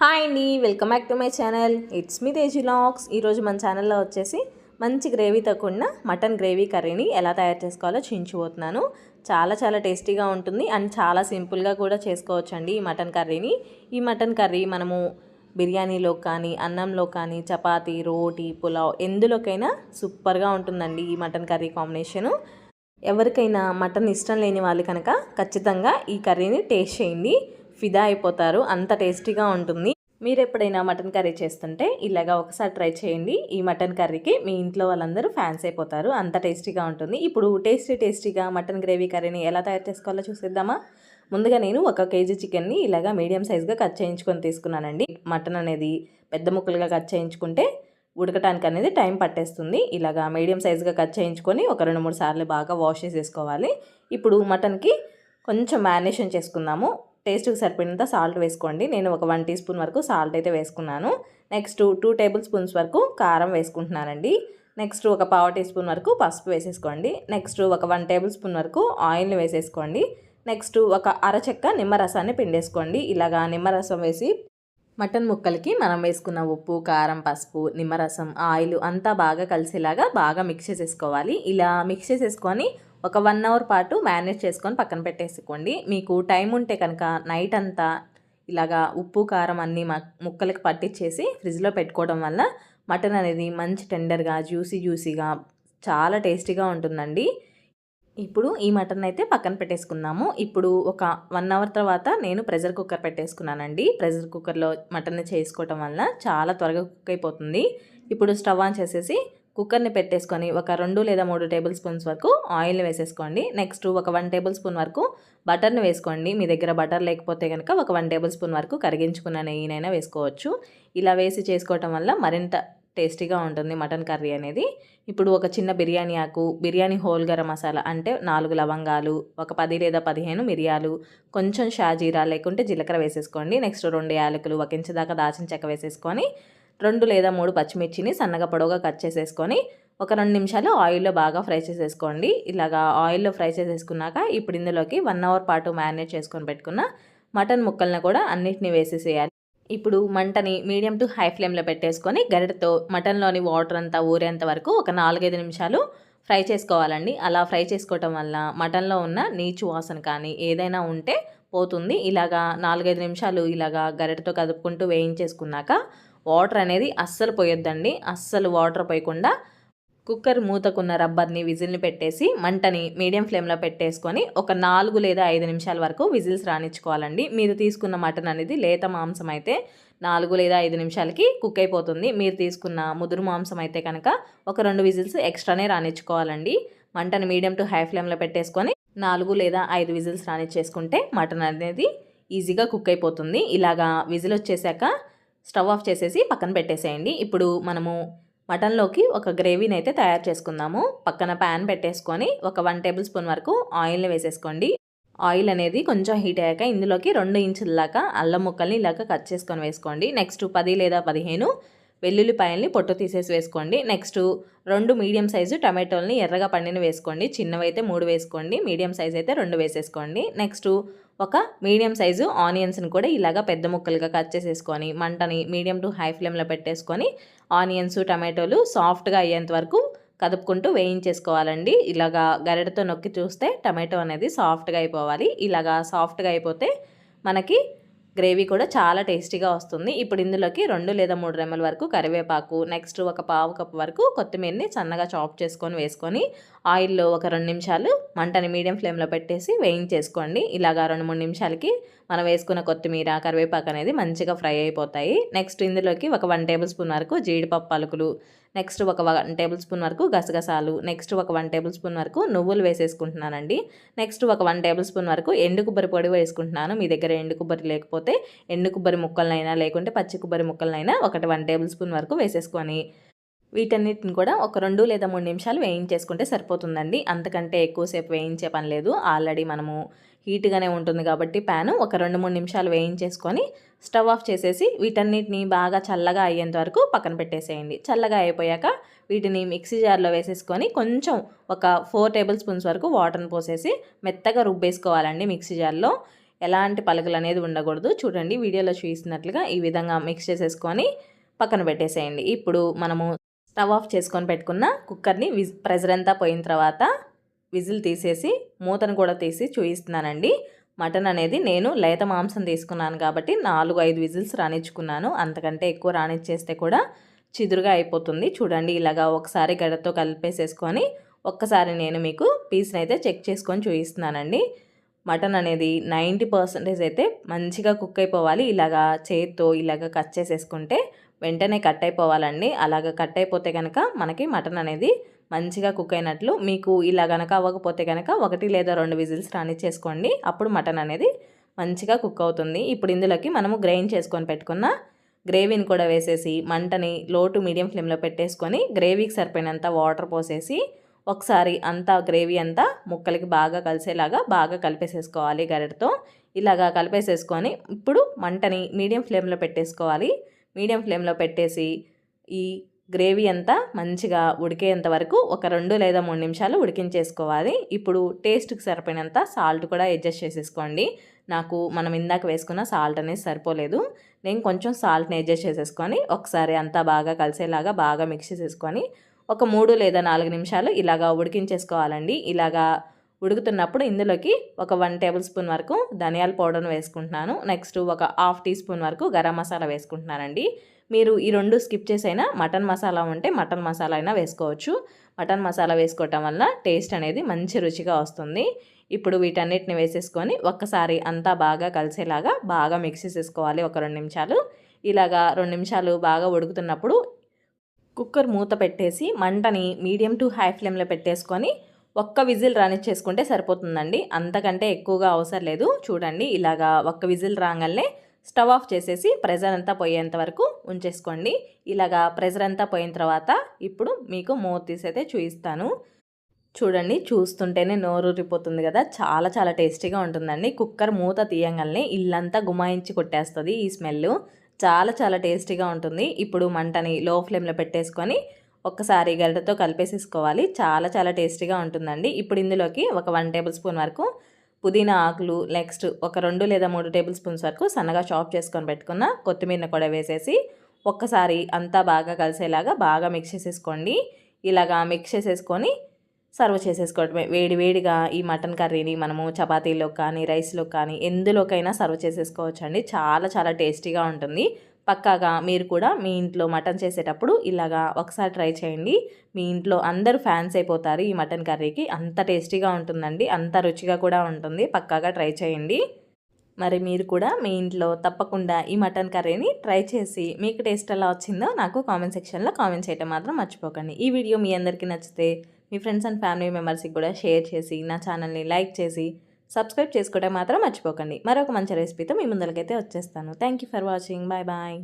Hi అండి welcome back to my channel. It's me Teji లాక్స్ ఈరోజు మన ఛానల్లో వచ్చేసి మంచి గ్రేవీ తగ్గకుండా మటన్ గ్రేవీ కర్రీని ఎలా తయారు చేసుకోవాలో చూపించబోతున్నాను. చాలా చాలా టేస్టీగా ఉంటుంది అండ్ చాలా సింపుల్గా కూడా చేసుకోవచ్చు అండి ఈ మటన్ కర్రీని. ఈ మటన్ కర్రీ మనము బిర్యానీలో కానీ అన్నంలో కానీ చపాతీ రోటీ పులావ్ ఎందులోకైనా సూపర్గా ఉంటుందండి ఈ మటన్ కర్రీ కాంబినేషను. ఎవరికైనా మటన్ ఇష్టం లేని వాళ్ళు కనుక ఖచ్చితంగా ఈ కర్రీని టేస్ట్ చేయండి. ఫిదా అయిపోతారు. అంత టేస్టీగా ఉంటుంది. మీరు ఎప్పుడైనా మటన్ కర్రీ చేస్తుంటే ఇలాగా ఒకసారి ట్రై చేయండి. ఈ మటన్ కర్రీకి మీ ఇంట్లో వాళ్ళందరూ ఫ్యాన్స్ అయిపోతారు. అంత టేస్టీగా ఉంటుంది. ఇప్పుడు టేస్టీ టేస్టీగా మటన్ గ్రేవీ కర్రీని ఎలా తయారు చేసుకోవాలో చూసేద్దామా? ముందుగా నేను ఒక కేజీ చికెన్ని ఇలాగా మీడియం సైజ్గా కట్ చేయించుకొని తీసుకున్నానండి. మటన్ అనేది పెద్ద ముక్కలుగా కట్ చేయించుకుంటే ఉడకటానికి అనేది టైం పట్టేస్తుంది. ఇలాగా మీడియం సైజ్గా కట్ చేయించుకొని ఒక రెండు మూడు సార్లు బాగా వాష్ చేసేసుకోవాలి. ఇప్పుడు మటన్కి కొంచెం మ్యారినేషన్ చేసుకుందాము. టేస్ట్కి సరిపడినంత సాల్ట్ వేసుకోండి. నేను ఒక వన్ టీ స్పూన్ వరకు సాల్ట్ అయితే వేసుకున్నాను. నెక్స్ట్ టూ టేబుల్ స్పూన్స్ వరకు కారం వేసుకుంటున్నానండి. నెక్స్ట్ ఒక పావు టీ స్పూన్ వరకు పసుపు వేసేసుకోండి. నెక్స్ట్ ఒక వన్ టేబుల్ స్పూన్ వరకు ఆయిల్ని వేసేసుకోండి. నెక్స్ట్ ఒక అరచెక్క నిమ్మరసాన్ని పిండేసుకోండి. ఇలాగా నిమ్మరసం వేసి మటన్ ముక్కలకి మనం వేసుకున్న ఉప్పు కారం పసుపు నిమ్మరసం ఆయిల్ అంతా బాగా కలిసేలాగా బాగా మిక్స్ చేసేసుకోవాలి. ఇలా మిక్స్ చేసేసుకొని ఒక వన్ అవర్ పాటు మ్యారినేట్ చేసుకొని పక్కన పెట్టేసుకోండి. మీకు టైం ఉంటే కనుక నైట్ అంతా ఇలాగా ఉప్పు కారం అన్నీ ముక్కలకి పట్టించేసి ఫ్రిడ్జ్లో పెట్టుకోవడం వల్ల మటన్ అనేది మంచి టెండర్గా జ్యూసీ జ్యూసీగా చాలా టేస్టీగా ఉంటుందండి. ఇప్పుడు ఈ మటన్ అయితే పక్కన పెట్టేసుకున్నాము ఇప్పుడు ఒక వన్ అవర్ తర్వాత నేను ప్రెషర్ కుక్కర్ పెట్టేసుకున్నానండి. ప్రెషర్ కుక్కర్లో మటన్ చేసుకోవటం వల్ల చాలా త్వరగా కుక్ అయిపోతుంది. ఇప్పుడు స్టవ్ ఆన్ చేసేసి కుక్కర్ని పెట్టేసుకొని ఒక రెండు లేదా మూడు టేబుల్ స్పూన్స్ వరకు ఆయిల్ని వేసేసుకోండి. నెక్స్ట్ ఒక వన్ టేబుల్ స్పూన్ వరకు బటర్ని వేసుకోండి. మీ దగ్గర బటర్ లేకపోతే కనుక ఒక వన్ టేబుల్ స్పూన్ వరకు కరిగించుకున్న నెయ్యినైనా వేసుకోవచ్చు. ఇలా వేసి చేసుకోవటం వల్ల మరింత టేస్టీగా ఉంటుంది మటన్ కర్రీ అనేది. ఇప్పుడు ఒక చిన్న బిర్యానీ ఆకు బిర్యానీ హోల్ గరం మసాలా అంటే నాలుగు లవంగాలు ఒక పది లేదా పదిహేను మిరియాలు కొంచెం షాజీరా లేకుంటే జీలకర్ర వేసేసుకోండి. నెక్స్ట్ రెండు యాలకులు ఒక ఇంచు దాకా దాచిన చెక్క వేసేసుకొని రెండు లేదా మూడు పచ్చిమిర్చిని సన్నగా పొడవుగా కట్ చేసేసుకొని ఒక రెండు నిమిషాలు ఆయిల్లో బాగా ఫ్రై చేసేసుకోండి. ఇలాగా ఆయిల్లో ఫ్రై చేసేసుకున్నాక ఇప్పుడు ఇందులోకి వన్ అవర్ పాటు మ్యారినేట్ చేసుకొని పెట్టుకున్న మటన్ ముక్కలను కూడా అన్నిటిని వేసేసేయాలి. ఇప్పుడు మంటని మీడియం టు హై ఫ్లేమ్లో పెట్టేసుకొని గరిటతో మటన్లోని వాటర్ అంతా ఊరేంత వరకు ఒక నాలుగైదు నిమిషాలు ఫ్రై చేసుకోవాలండి. అలా ఫ్రై చేసుకోవటం వల్ల మటన్లో ఉన్న నీచు వాసన కానీ ఏదైనా ఉంటే పోతుంది. ఇలాగా నాలుగైదు నిమిషాలు ఇలాగా గరిటతో కదుపుకుంటూ వేయించేసుకున్నాక వాటర్ అనేది అస్సలు పోయొద్దండి. అస్సలు వాటర్ పోయకుండా కుక్కర్ మూతకున్న రబ్బర్ని విజిల్ని పెట్టేసి మంటని మీడియం ఫ్లేమ్లో పెట్టేసుకొని ఒక నాలుగు లేదా ఐదు నిమిషాల వరకు విజిల్స్ రానిచ్చుకోవాలండి. మీరు తీసుకున్న మటన్ అనేది లేత మాంసం అయితే నాలుగు లేదా ఐదు నిమిషాలకి కుక్ అయిపోతుంది. మీరు తీసుకున్న ముదురు మాంసం అయితే కనుక ఒక రెండు విజిల్స్ ఎక్స్ట్రానే రానిచ్చుకోవాలండి. మంటని మీడియం టు హై ఫ్లేమ్లో పెట్టేసుకొని నాలుగు లేదా ఐదు విజిల్స్ రానిచ్చేసుకుంటే మటన్ అనేది ఈజీగా కుక్ అయిపోతుంది. ఇలాగా విజిల్ వచ్చేసాక స్టవ్ ఆఫ్ చేసేసి పక్కన పెట్టేసేయండి. ఇప్పుడు మనము మటన్లోకి ఒక గ్రేవీని అయితే తయారు చేసుకుందాము. పక్కన ప్యాన్ పెట్టేసుకొని ఒక వన్ టేబుల్ స్పూన్ వరకు ఆయిల్ని వేసేసుకోండి. ఆయిల్ అనేది కొంచెం హీట్ అయ్యాక ఇందులోకి రెండు ఇంచుల దాకా అల్లం ముక్కల్ని ఇలాగ కట్ చేసుకొని వేసుకోండి. నెక్స్ట్ పది లేదా పదిహేను వెల్లుల్లిపాయల్ని పొట్టు తీసేసి వేసుకోండి. నెక్స్ట్ రెండు మీడియం సైజు టమాటోల్ని ఎర్రగా పండిన వేసుకోండి. చిన్నవైతే మూడు వేసుకోండి. మీడియం సైజ్ అయితే రెండు వేసేసుకోండి. నెక్స్ట్ ఒక మీడియం సైజు ఆనియన్స్ని కూడా ఇలాగ పెద్ద ముక్కలుగా కట్ చేసేసుకొని మంటని మీడియం టు హై ఫ్లేమ్లో పెట్టేసుకొని ఆనియన్స్ టమాటోలు సాఫ్ట్గా అయ్యేంత వరకు కదుపుకుంటూ వేయించేసుకోవాలండి. ఇలాగా గరిటతో నొక్కి చూస్తే టమాటో అనేది సాఫ్ట్గా అయిపోవాలి. ఇలాగా సాఫ్ట్గా అయిపోతే మనకి గ్రేవీ కూడా చాలా టేస్టీగా వస్తుంది. ఇప్పుడు ఇందులోకి రెండు లేదా మూడు రెమ్మల వరకు కరివేపాకు నెక్స్ట్ ఒక పావు కప్పు వరకు కొత్తిమీరని సన్నగా చాప్ చేసుకొని వేసుకొని ఆయిల్లో ఒక రెండు నిమిషాలు మంటని మీడియం ఫ్లేమ్లో పెట్టేసి వేయించేసుకోండి. ఇలాగా రెండు మూడు నిమిషాలకి మనం వేసుకున్న కొత్తిమీర కరివేపాకు అనేది మంచిగా ఫ్రై అయిపోతాయి. నెక్స్ట్ ఇందులోకి ఒక వన్ టేబుల్ స్పూన్ వరకు జీడిపప్పు పలుకులు నెక్స్ట్ ఒక వన్ టేబుల్ స్పూన్ వరకు గసగసాలు నెక్స్ట్ ఒక వన్ టేబుల్ స్పూన్ వరకు నువ్వులు వేసేసుకుంటున్నానండి. నెక్స్ట్ ఒక వన్ టేబుల్ స్పూన్ వరకు ఎండు కొబ్బరి పొడి వేసుకుంటున్నాను. మీ దగ్గర ఎండు కొబ్బరి లేకపోతే ఎండు కొబ్బరి ముక్కలనైనా లేకుంటే పచ్చి కొబ్బరి ముక్కలనైనా ఒకటి వన్ టేబుల్ స్పూన్ వరకు వేసేసుకొని వీటన్నిటిని కూడా ఒక రెండు లేదా మూడు నిమిషాలు వేయించేసుకుంటే సరిపోతుందండి. అంతకంటే ఎక్కువసేపు వేయించే పని లేదు. ఆల్రెడీ మనము హీట్గానే ఉంటుంది కాబట్టి ప్యాను ఒక రెండు మూడు నిమిషాలు వేయించేసుకొని స్టవ్ ఆఫ్ చేసేసి వీటన్నిటిని బాగా చల్లగా అయ్యేంత వరకు పక్కన పెట్టేసేయండి. చల్లగా అయిపోయాక వీటిని మిక్సీ జార్లో వేసేసుకొని కొంచెం ఒక ఫోర్ టేబుల్ స్పూన్స్ వరకు వాటర్ని పోసేసి మెత్తగా రుబ్బేసుకోవాలండి మిక్సీ జార్లో. ఎలాంటి పలుకులు అనేది ఉండకూడదు. చూడండి వీడియోలో చూసినట్లుగా ఈ విధంగా మిక్స్ చేసేసుకొని పక్కన పెట్టేసేయండి. ఇప్పుడు మనము స్టవ్ ఆఫ్ చేసుకొని పెట్టుకున్న కుక్కర్ని విజ్ ప్రెజర్ అంతా పోయిన తర్వాత విజిల్ తీసేసి మూతను కూడా తీసి చూపిస్తున్నానండి మటన్ అనేది నేను లేత మాంసం తీసుకున్నాను కాబట్టి నాలుగు ఐదు విజిల్స్ రాణించుకున్నాను. అంతకంటే ఎక్కువ రాణించేస్తే కూడా చిదురుగా అయిపోతుంది. చూడండి ఇలాగా ఒకసారి గడతో కలిపేసేసుకొని ఒక్కసారి నేను మీకు పీస్ని అయితే చెక్ చేసుకొని చూపిస్తున్నానండి మటన్ అనేది నైంటీ పర్సెంటేజ్ అయితే మంచిగా కుక్ అయిపోవాలి. ఇలాగా చేత్తో ఇలాగా కట్ చేసేసుకుంటే వెంటనే కట్ అయిపోవాలండి. అలాగ కట్ అయిపోతే కనుక మనకి మటన్ అనేది మంచిగా కుక్ అయినట్లు మీకు ఇలా కనుక అవ్వకపోతే కనుక ఒకటి లేదా రెండు విజిల్స్ రానిచ్చేసుకోండి. అప్పుడు మటన్ అనేది మంచిగా కుక్ అవుతుంది. ఇప్పుడు ఇందులోకి మనము గ్రైండ్ చేసుకొని పెట్టుకున్న గ్రేవీని కూడా వేసేసి మంటని లో టు మీడియం ఫ్లేమ్లో పెట్టేసుకొని గ్రేవీకి సరిపోయినంత వాటర్ పోసేసి ఒకసారి అంతా గ్రేవీ అంతా ముక్కలకి బాగా కలిసేలాగా బాగా కలిపేసేసుకోవాలి గరిటతో. ఇలాగా కలిపేసేసుకొని ఇప్పుడు మంటని మీడియం ఫ్లేమ్లో పెట్టేసుకోవాలి. మీడియం ఫ్లేమ్లో పెట్టేసి ఈ గ్రేవీ అంతా మంచిగా ఉడికేంత వరకు ఒక రెండు లేదా మూడు నిమిషాలు ఉడికించేసుకోవాలి. ఇప్పుడు టేస్ట్కి సరిపోయినంత సాల్ట్ కూడా అడ్జస్ట్ చేసేసుకోండి. నాకు మనం ఇందాక వేసుకున్న సాల్ట్ అనేది సరిపోలేదు. నేను కొంచెం సాల్ట్ని అడ్జస్ట్ చేసేసుకొని ఒకసారి అంతా బాగా కలిసేలాగా బాగా మిక్స్ చేసేసుకొని ఒక మూడు లేదా నాలుగు నిమిషాలు ఇలాగా ఉడికించేసుకోవాలండి. ఇలాగా ఉడుకుతున్నప్పుడు ఇందులోకి ఒక వన్ టేబుల్ స్పూన్ వరకు ధనియాల పౌడర్ను వేసుకుంటున్నాను. నెక్స్ట్ ఒక హాఫ్ టీ స్పూన్ వరకు గరం మసాలా వేసుకుంటున్నానండి. మీరు ఈ రెండు స్కిప్ చేసైనా మటన్ మసాలా ఉంటే మటన్ మసాలా అయినా వేసుకోవచ్చు. మటన్ మసాలా వేసుకోవటం వల్ల టేస్ట్ అనేది మంచి రుచిగా వస్తుంది. ఇప్పుడు వీటన్నిటిని వేసేసుకొని ఒక్కసారి అంతా బాగా కలిసేలాగా బాగా మిక్స్ చేసేసుకోవాలి ఒక రెండు నిమిషాలు. ఇలాగా రెండు నిమిషాలు బాగా ఉడుకుతున్నప్పుడు కుక్కర్ మూత పెట్టేసి మంటని మీడియం టు హై ఫ్లేమ్లో పెట్టేసుకొని ఒక్క విజిల్ రానిచ్చేసుకుంటే సరిపోతుందండి. అంతకంటే ఎక్కువగా అవసరం లేదు. చూడండి ఇలాగా ఒక్క విజిల్ రాగానే స్టవ్ ఆఫ్ చేసేసి ప్రెజర్ అంతా పోయేంత వరకు ఉంచేసుకోండి. ఇలాగా ప్రెజర్ అంతా పోయిన తర్వాత ఇప్పుడు మీకు మూత తీసైతే చూపిస్తాను చూడండి చూస్తుంటేనే నోరూరిపోతుంది కదా. చాలా చాలా టేస్టీగా ఉంటుందండి. కుక్కర్ మూత తీయంగానే ఇల్లంతా గుమాయించి కొట్టేస్తుంది ఈ స్మెల్ చాలా చాలా టేస్టీగా ఉంటుంది. ఇప్పుడు మంటని లో ఫ్లేమ్లో పెట్టేసుకొని ఒక్కసారి గరిటతో కలిపేసేసుకోవాలి. చాలా చాలా టేస్టీగా ఉంటుందండి. ఇప్పుడు ఇందులోకి ఒక వన్ టేబుల్ స్పూన్ వరకు పుదీనా ఆకులు నెక్స్ట్ ఒక రెండు లేదా మూడు టేబుల్ స్పూన్స్ వరకు సన్నగా చాప్ చేసుకొని పెట్టుకున్న కొత్తిమీరను కూడా వేసేసి ఒక్కసారి అంతా బాగా కలిసేలాగా బాగా మిక్స్ చేసేసుకోండి. ఇలాగా మిక్స్ చేసేసుకొని సర్వ్ చేసేసుకోవడమే. వేడి వేడిగా ఈ మటన్ కర్రీని మనము చపాతీలో కానీ రైస్లో కానీ ఎందులోకైనా సర్వ్ చేసేసుకోవచ్చు అండి చాలా చాలా టేస్టీగా ఉంటుంది. పక్కాగా మీరు కూడా మీ ఇంట్లో మటన్ చేసేటప్పుడు ఇలాగా ఒకసారి ట్రై చేయండి. మీ ఇంట్లో అందరూ ఫ్యాన్స్ అయిపోతారు. ఈ మటన్ కర్రీకి అంత టేస్టీగా ఉంటుందండి. అంత రుచిగా కూడా ఉంటుంది. పక్కాగా ట్రై చేయండి. మరి మీరు కూడా మీ ఇంట్లో తప్పకుండా ఈ మటన్ కర్రీని ట్రై చేసి మీకు టేస్ట్ ఎలా వచ్చిందో నాకు కామెంట్ సెక్షన్లో కామెంట్ చేయటం మాత్రం మర్చిపోకండి. ఈ వీడియో మీ అందరికీ నచ్చితే మీ ఫ్రెండ్స్ అండ్ ఫ్యామిలీ మెంబర్స్కి కూడా షేర్ చేసి నా ఛానల్ని లైక్ చేసి సబ్స్క్రైబ్ చేసుకోవడం మాత్రం మర్చిపోకండి. మరొక మంచి రెసిపీతో మీ ముందరికైతే వచ్చేస్తాను. Thank you for watching bye bye